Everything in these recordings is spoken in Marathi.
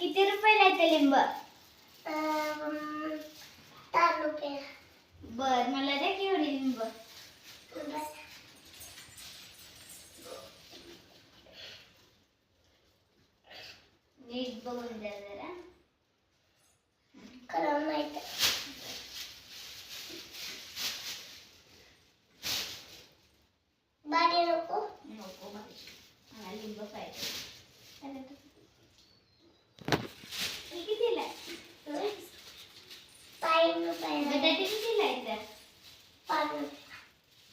किती रुपयाला येते लिंब? दहा रुपये. बर मला द्या की एवढी लिंब. नीट बघून द्या जरा. खरं माहीत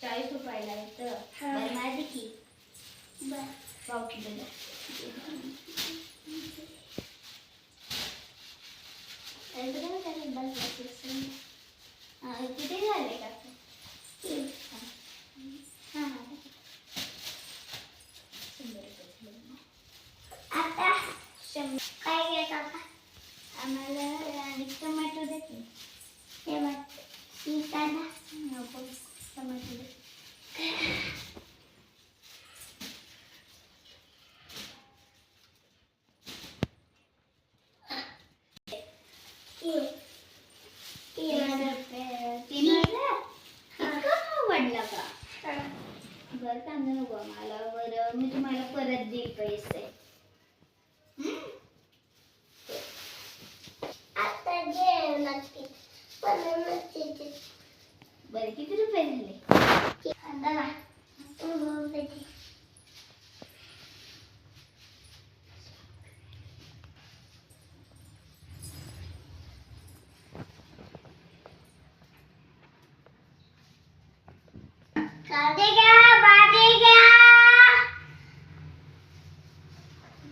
चाळीस रुपयाला येतं. बरं माझी की बरं. पाव किलो किती झाले का. आता. शंभर. काय घ्यायचं आता? आम्हाला आणि टोमॅटो दे सांगा मला बरं. मी तुम्हाला परत देईल पैसे? आता पन्नास तिथे बरं किती रुपये झाले? कांदे घ्या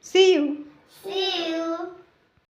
See you.